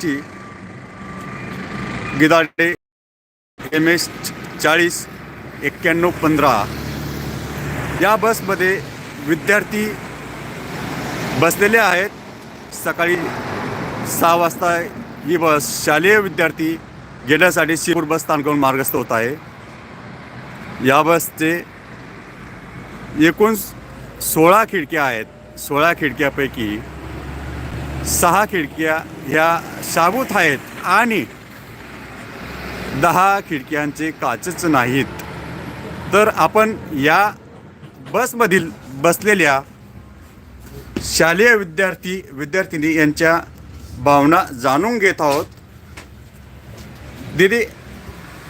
ची गिदाडे M S चाळीस एक्क्याण्णव पंधरा. या बसमध्ये विद्यार्थी बसलेले आहेत. सकाळी सहा वाजता ही बस शालेय विद्यार्थी गेल्यासाठी शिरूर बस स्थानकाहून मार्गस्थ होत आहे. या बसचे एकूण सोळा खिडक्या आहेत. सोळा खिडक्यापैकी सहा खिडक्या ह्या शाबूत आहेत आणि दहा खिडक्यांचे काचच नाहीत. तर आपण या बसमधील बसलेल्या शालेय विद्यार्थी विद्यार्थिनी यांच्या भावना जाणून घेत आहोत. दीदी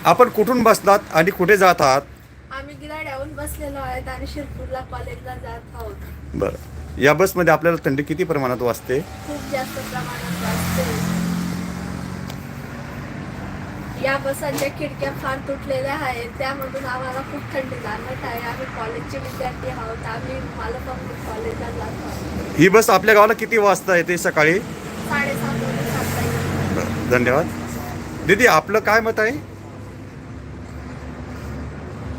आपण कुठून बसलात आणि कुठे जात आहात? आम्ही गिराड्याहून बसलेलो आहेत आणि शिरपूरला कॉलेजला जात आहोत. बरं. या बसमध्ये आपल्याला थंडी किती प्रमाणात वाजते? खूप जास्त प्रमाणात वाजते. या बसांच्या खिडक्या फार तुटलेल्या आहेत. त्यामधून आम्हाला खूप थंडी जाणवत आहे. आम्ही कॉलेजचे विद्यार्थी आहोत. आम्ही मालकापूर कॉलेजला जात आहोत. ही बस आपल्या गावाला किती वाजता येते सकाळी? साडेसात धन्यवाद. दीदी आपलं काय मत आहे?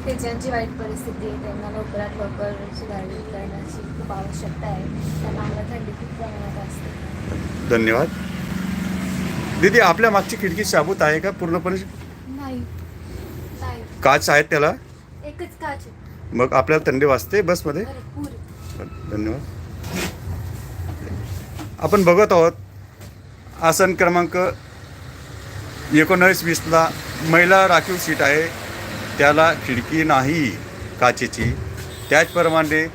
ते ज्यांची वाईट परिस्थिती आहे त्यांना लवकरात लवकर सुधारित करण्याची खूप आवश्यकता आहे. त्यांना आम्हाला थंडी खूप प्रमाणात असते धन्यवाद. दीदी आपल्या मागची खिडकी शाबूत आहे का पूर्णपणे? नाही. नाही. काच आहेत त्याला? एकच काच आहे. मग आपल्याला थंडी वाजते बसमध्ये? भरपूर धन्यवाद. आपण बघत आहोत आसन क्रमांक एकोणावीस वीसला महिला राखीव सीट आहे. त्याला खिडकी नाही काचेची. त्याचप्रमाणे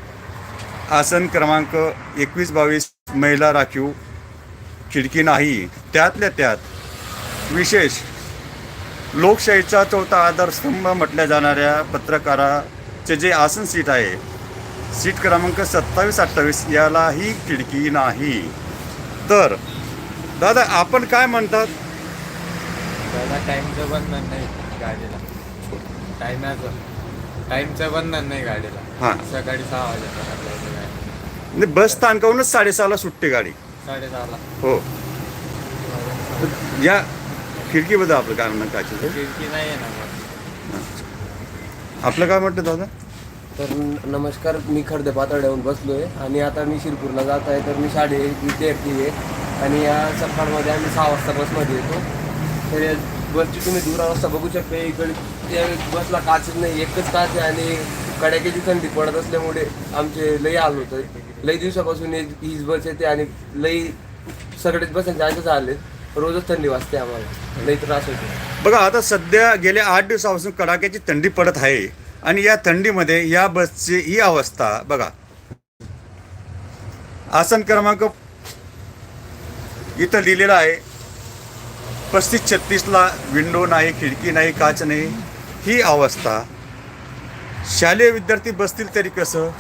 आसन क्रमांक एकवीस बावीस महिला राखीव खिडकी नाही. त्यातल्या त्यात विशेष लोकशाहीचा चौथा आधारस्तंभ म्हटल्या जाणाऱ्या पत्रकाराचे जे आसन सीट आहे सीट क्रमांक सत्तावीस अठ्ठावीस यालाही खिडकी नाही. तर दादा आपण काय म्हणतात? दादा टाईमचं बंधन नाही गाडीला. टायमाचं टाईमचं बंधन नाही गाडीला. हां. सकाळी सहा वाजेपर्यंत गाडी म्हणजे बस स्थानकावरूनच साडेसहाला सुटते गाडी. साडेदहाला हो. या खिडकीबद्दल आपलं काय म्हणणं काय? खिडकी नाही आहे ना मग आपलं काय म्हणतं दादा? तर न- नमस्कार मी खर्दे पातळ्याहून बसलोय आणि आता मी शिरपूरला जात आहे तर मी शाळे विद्यार्थी आहे. आणि या सकाळमध्ये आम्ही सहा वाजता बसमध्ये येतो. तर या बसची तुम्ही दूरावस्था बघू शकता इकडे त्या बसला काचच नाही एकच काच आहे आणि कडाक्याची थंडी पडत असल्यामुळे आमचे लई हाल होत लई दिवसापासून हीच बस येते आणि लई सगळेच बसांचे चान्सेस आले रोजच थंडी वाजते आम्हाला. लई त्रास होतो बघा आता सध्या गेल्या आठ दिवसापासून कडाक्याची थंडी पडत आहे आणि या थंडीमध्ये या बसची ही अवस्था बघा. आसन क्रमांक इथं लिहिलेला आहे. पस्तीस छत्तीसला विंडो नाही खिडकी नाही काच नाही ही अवस्था. शालेय विद्यार्थी बसतील तरी कसं?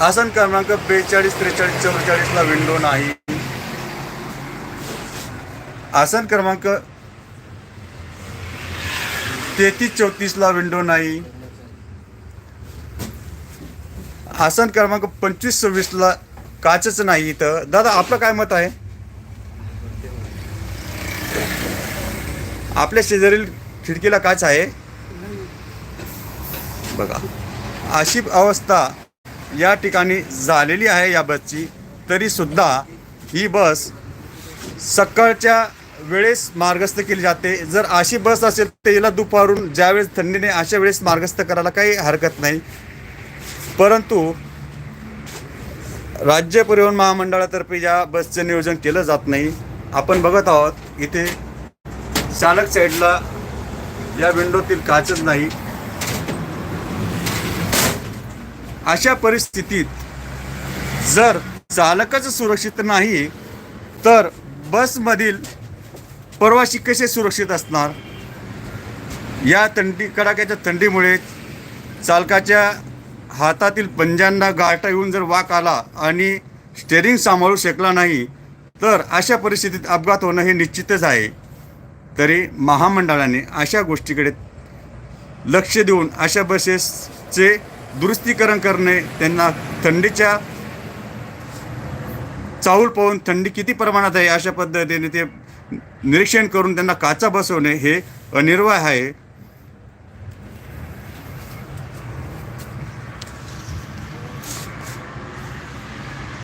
आसन क्रमांक बेचाळीस त्रेचाळीस चौवेचाळीसला विंडो नाही. आसन क्रमांक तेहतीस चौतीसला विंडो नाही. आसन क्रमांक पंचवीस सव्वीसला काचच नाही इथं. दादा आपलं काय मत आहे? आपल्या शेजारील खिडकीला काच आहे. बघा. अशी अवस्था या ठिकाणी झालेली आहे या बसची. तरीसुद्धा ही बस सकाळच्या वेळेस मार्गस्थ केली जाते. जर अशी बस असेल तर हिला दुपारून ज्यावेळेस थंडीने अशा वेळेस मार्गस्थ करायला काही हरकत नाही. परंतु राज्य परिवहन महामंडळातर्फे या बसचं नियोजन केलं जात नाही. आपण बघत आहोत इथे चालक साईडला या विंडोतील काचच नाही. अशा परिस्थितीत जर चालकच सुरक्षित नाही तर बसमधील प्रवासी कसे सुरक्षित असणार? या थंडी कडाक्याच्या थंडीमुळे चालकाच्या हातातील पंजांना गाठा येऊन जर वाक आला आणि स्टेरिंग सांभाळू शकला नाही तर अशा परिस्थितीत अपघात होणं हे निश्चितच आहे. तरी महामंडळाने अशा गोष्टीकडे लक्ष देऊन अशा बसेसचे दुरुस्तीकरण करणे त्यांना थंडीच्या चाऊल पाहून थंडी किती प्रमाणात आहे अशा पद्धतीने ते निरीक्षण करून त्यांना काचा बसवणे हे अनिर्वाय आहे.